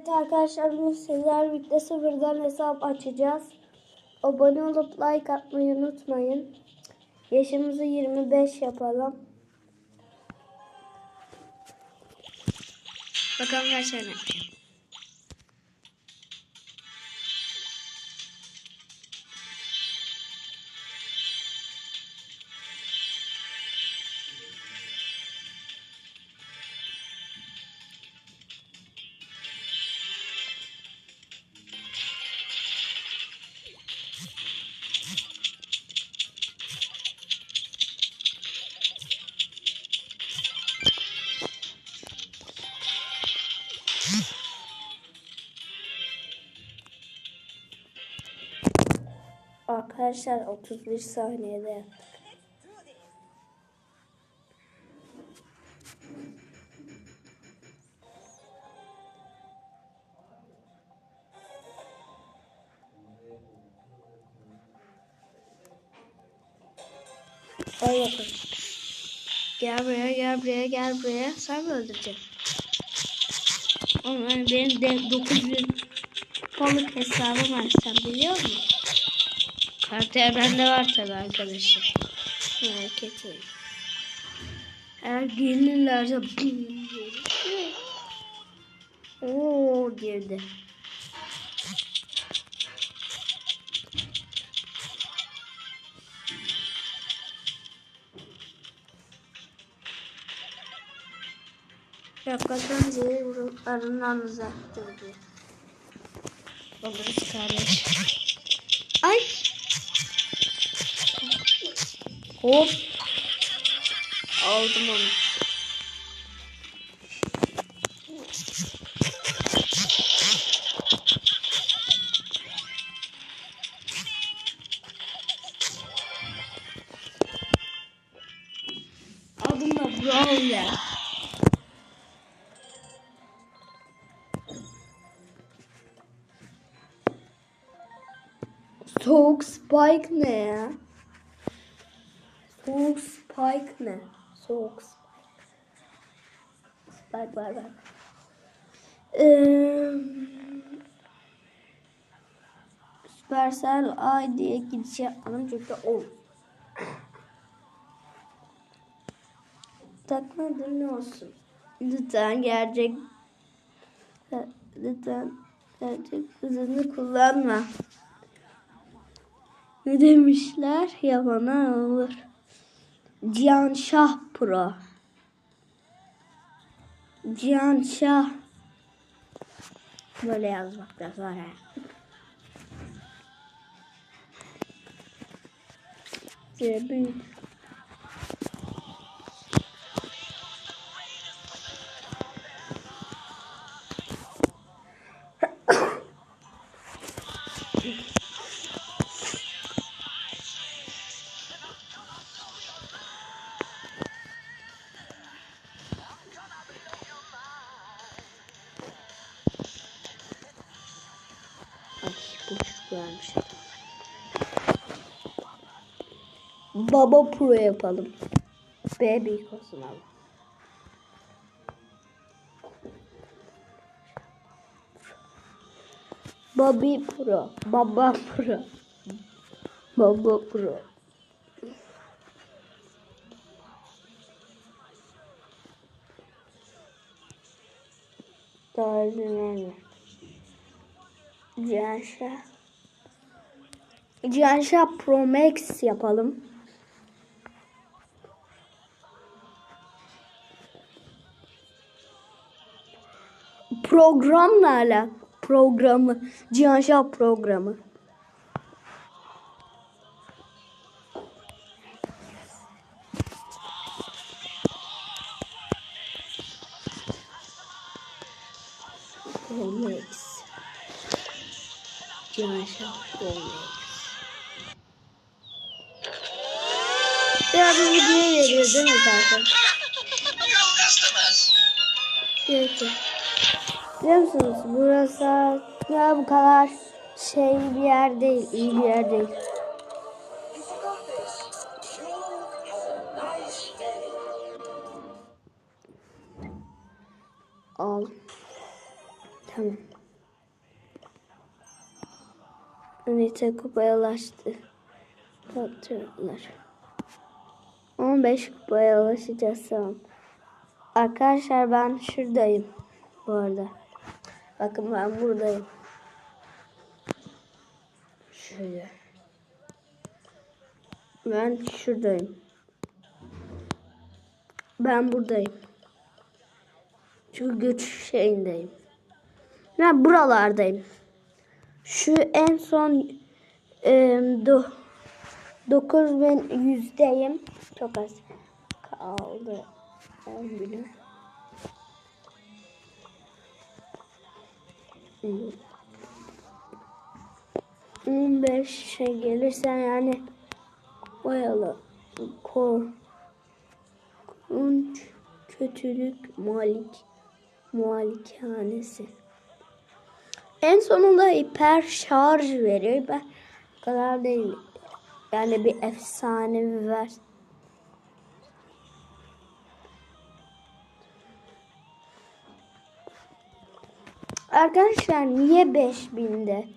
Evet arkadaşlar bugün sizler birlikte sıfırdan hesap açacağız. Abone olup like atmayı unutmayın. Yaşımızı 25 yapalım. Bakalım kaç tane. Arkadaşlar 31 saniyede yaptık. Ay yapın. Gel buraya gel buraya gel buraya. Sen mi öldüreceksin? Oğlum hani benim de 900 balık hesabım var sen biliyor musun? Karakter bende var tabi arkadaşlar. Merak etmeyin. Eğer gelirlerse Oo girdi. Hakikaten zehir vuruklarından uzaktır diyor. Babanız kardeş. Hop. Aldım onu. Adım da ya. Soğuk spike ne ya? Soğuk spike ne? Soğuk spike. Spike var var. Ee, Supercell Ay diye giriş yapmadım çünkü o. Takmadır ne olsun. Lütfen gerçek lütfen gerçek hızını kullanma. Ne demişler? Yapana olur. Cihan Şah Pro. Cihan Şah. Böyle yazmak da zor. ha. Ay Baba Pro yapalım. B büyük olsun abi. Bobby Pro. Baba Pro. Baba Pro. Verme. Cihanşah. Cihanşah Pro Max yapalım. Programla ala programı. Cihanşah programı. Pro Max. Cihanşah Max. Biraz bir video veriyor değil mi zaten? Evet. Biliyor musunuz burası ya bu kadar şey bir yer değil, iyi bir yer değil. Al. Tamam. Nite kupaya ulaştı. Hatırlar. 15 kupaya ulaşacağız tamam. Arkadaşlar ben şuradayım. Bu arada. Bakın ben buradayım. Şöyle. Ben şuradayım. Ben buradayım. Şu güç şeyindeyim. Ben buralardayım. Şu en son e, do, 9100'deyim. Çok az kaldı. 10 bile. 15'e gelirsen yani boyalı korkunç kötülük malik malikanesi. En sonunda hiper şarj veriyor. Ben kadar değil. Yani bir efsanevi ver. Arkadaşlar niye 5000'de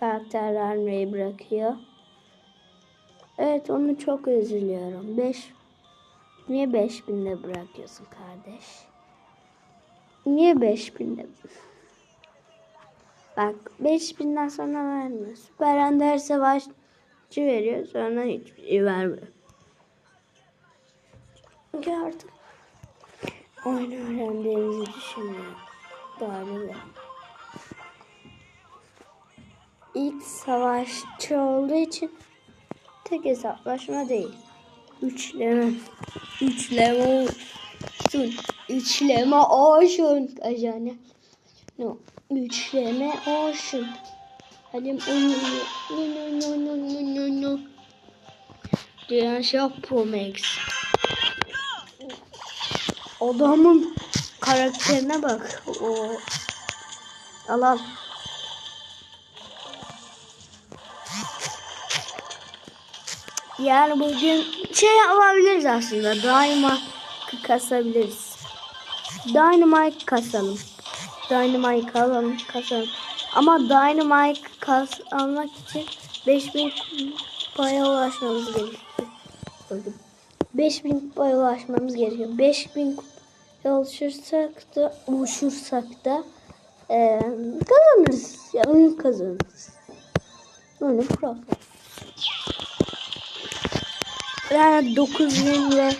karakter vermeyi bırakıyor? Evet onu çok üzülüyorum. 5 Niye 5000'de bırakıyorsun kardeş? Niye 5000'de? Bak 5000'den sonra vermiyor. Süper Ender Savaşçı veriyor sonra hiçbir şey vermiyor. Çünkü artık oyunu öğrendiğimizi düşünüyorum. Galiba. İlk savaşçı olduğu için tek hesaplaşma değil. Üçleme. Üçleme olsun. Üçleme olsun. Ajane. No. Üçleme olsun. Hadi. No no no no no no no. Diyen şey Pro Max. Adamın karakterine bak. O. Al Yani bugün şey yapabiliriz aslında. Daima kasabiliriz. Dynamite kasalım. Dynamite alalım, kasalım. Ama Dynamite kas almak için 5000 kupaya ulaşmamız gerekiyor. Öldüm. 5000 kupaya ulaşmamız gerekiyor. 5000 kupaya ulaşırsak da uçursak da eee kazanırız. Ya oyun kazanırız. Oyunu problem. Yani 9000 ve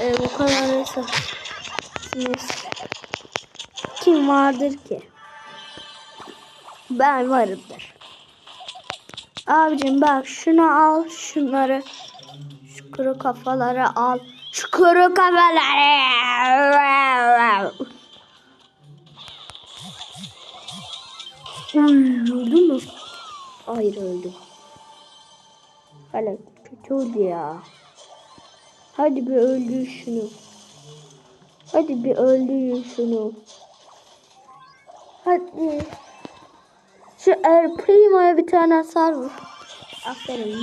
e, bu kadar hesap. Kim vardır ki? Ben varımdır. Abicim bak şunu al şunları. Şu kuru kafaları al. Şu kuru kafaları. Uy, öldü mü? Hayır öldü. Hala oldu ya. Hadi bir öldür şunu. Hadi bir öldürün şunu. Hadi. Şu El Primo'ya bir tane hasar vur. Aferin.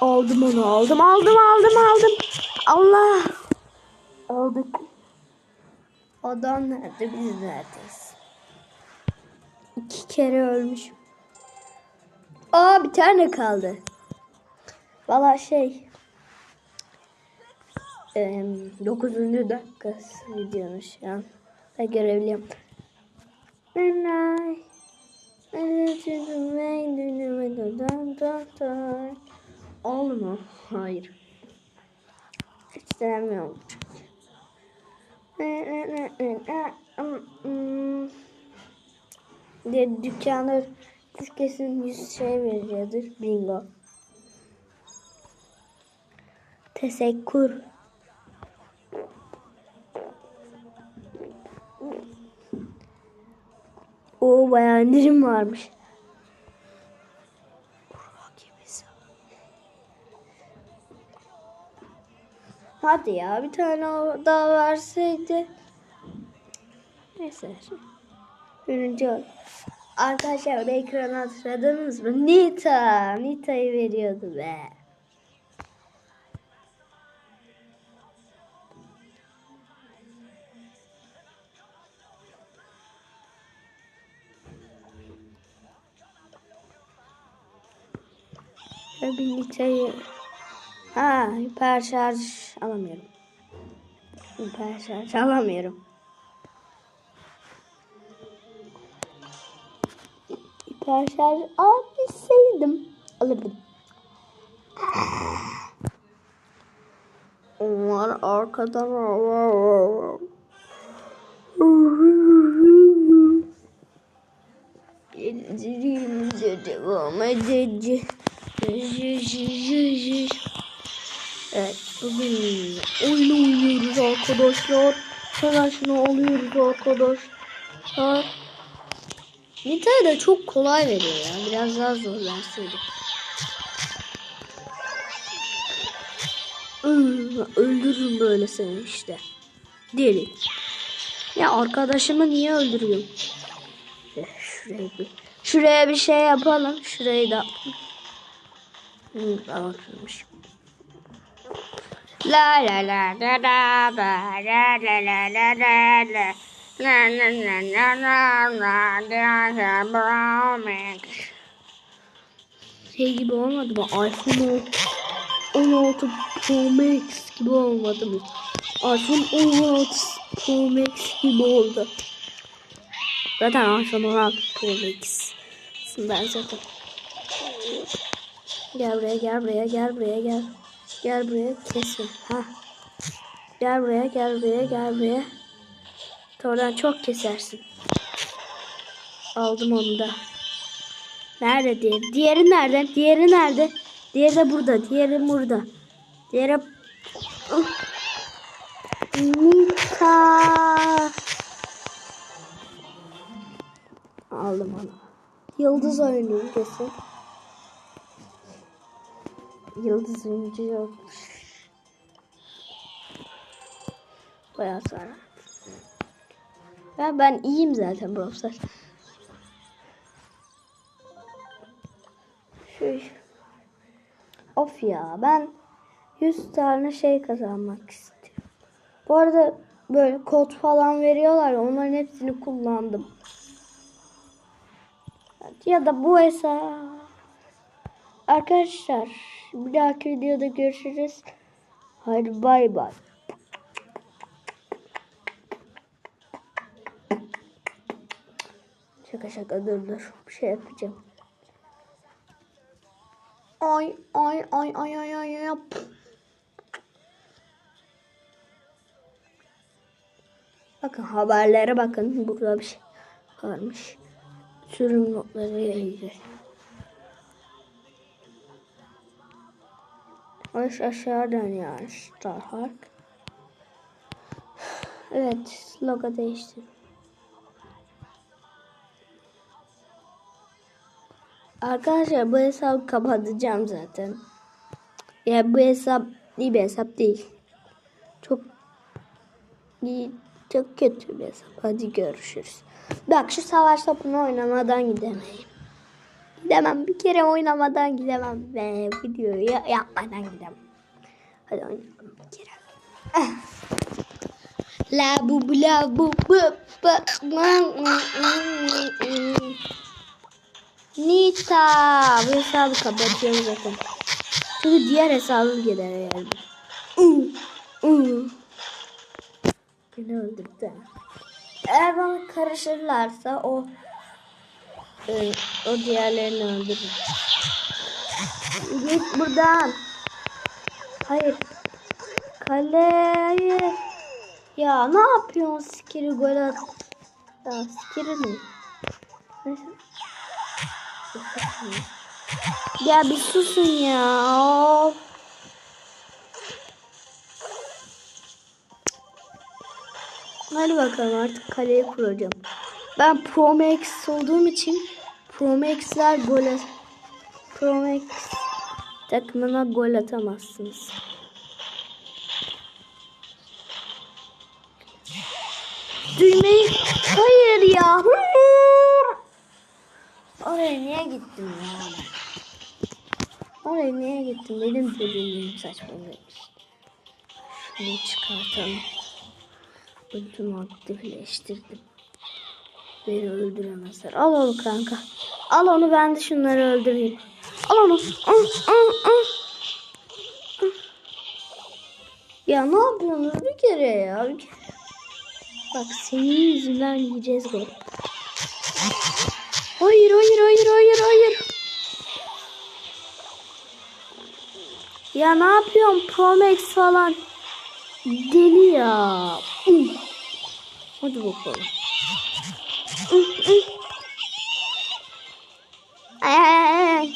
Aldım onu aldım aldım aldım aldım. Allah. Aldık. Adam nerede biz neredeyiz? İki kere ölmüş. Aa bir tane kaldı. Valla şey. Eee 9. dakikası videonun şu an. Ben görevliyim. Nanay. Oldu mu? Hayır. Hiç diye dükkanda kesin 100 şey veriyordur. Bingo. Teşekkür. O bayağı indirim varmış. Hadi ya bir tane daha verseydi. Neyse. Birinci ol. Arkadaşlar ekranı hatırladınız mı? Nita. Nita'yı veriyordu be. Ve bir Nita'yı... Ha, hiper şarj alamıyorum. Hiper şarj alamıyorum. Hiper şarj alabilseydim alırdım. Onlar arkadan Gezdiğimizde devam edeceğiz. Evet bugün oyun oynuyoruz arkadaşlar. Hemen şunu alıyoruz arkadaşlar. Nita'ya da çok kolay veriyor ya. Biraz daha zor verseydik. Iı, Öldürürüm böyle seni işte. Deli. Ya arkadaşımı niye öldürüyorum? Eh, Şuraya bir, şuraya bir şey yapalım. Şurayı da. Kırmış. La la la la la la la la la la la la La la la la la la la. Şey gibi olmadı mı? iPhone 16 Pro Max gibi olmadı mı? iPhone 16 Pro Max gibi oldu. Zaten iPhone 16 Pro Max. Ben zaten. Gel buraya gel buraya gel buraya gel. Gel buraya kesin. Ha. Gel buraya gel buraya gel buraya. Oradan çok kesersin. Aldım onu da. Nerede diğeri? Diğeri nerede? Diğeri nerede? Diğeri de burada. Diğeri burada. Diğeri... Nika. Aldım onu. Yıldız oynuyor kesin. Yıldız oyuncu yokmuş. Bayağı sonra. Ya ben iyiyim zaten Brawl Of ya ben 100 tane şey kazanmak istiyorum. Bu arada böyle kod falan veriyorlar onların hepsini kullandım. Ya da bu hesap. Arkadaşlar bir dahaki videoda görüşürüz. Hadi bay bay. Şaka şaka dur dur. Bir şey yapacağım. Ay ay ay ay ay ay ay. Bakın haberlere bakın. Burada bir şey varmış. Sürüm notları ile ilgili. Aş aşağıdan yani Starhawk. Evet, logo değişti. Arkadaşlar bu hesabı kapatacağım zaten. Ya bu hesap iyi bir hesap değil. Çok iyi, çok kötü bir hesap. Hadi görüşürüz. Bak şu savaş topunu oynamadan gidemeyim. Gidemem. Bir kere oynamadan gidemem. Ve videoyu ya- yapmadan gidemem. Hadi oynayalım bir kere. La bu la bu bu bu. Nita. Bu hesabı kapatıyorum zaten. Çünkü diğer hesabım gider yani. Beni öldürdü. Eğer bana karışırlarsa o e, o diğerlerini öldürür. Git buradan. Hayır. Kale hayır. Ya ne yapıyorsun skiri gol at. Ya skiri ne? Neyse. Ya bir susun ya. Hadi bakalım artık kaleyi kuracağım. Ben Pro Max olduğum için Pro Max'ler gol at- Pro Max takımına gol atamazsınız. Düğmeyi hayır ya. Hayır. Oraya niye gittim ya? Oraya niye gittim? Benim bölümüm saçmalamış. Şunu çıkartalım. Ultimi aktifleştirdim. Beni öldüremezler. Al onu kanka. Al onu ben de şunları öldüreyim. Al onu. Ya ne yapıyorsunuz bir kere ya? Bak senin yüzünden yiyeceğiz gol. Hayır hayır hayır hayır hayır. Ya ne yapıyorsun Pro Max falan? Deli ya. Hadi bakalım. Ay, ay, ay.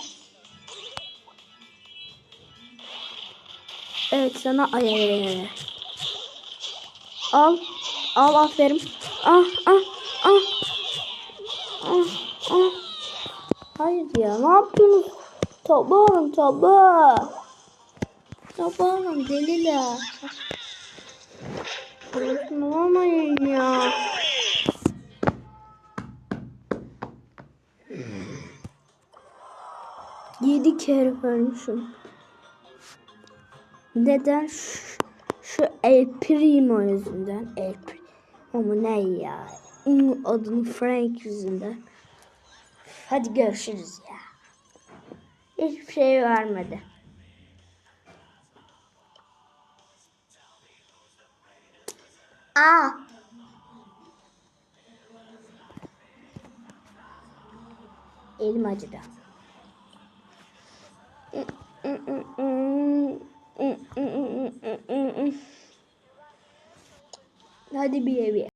Evet sana ay ay ay. Al. Al aferin. Ah ah. Ah ah. Hayır ya ne yapıyorsunuz? Tabağı alın tabağı. Tabağı alın deliler. Saçmalamayın ya. Yedi kere ölmüşüm. Neden? Şu, şu El Primo yüzünden. El Primo mu ne ya? Onun adını Frank yüzünden. Hadi görüşürüz ya. Hiçbir şey vermedi. Aa. Elim acıdı. Hadi bir eve.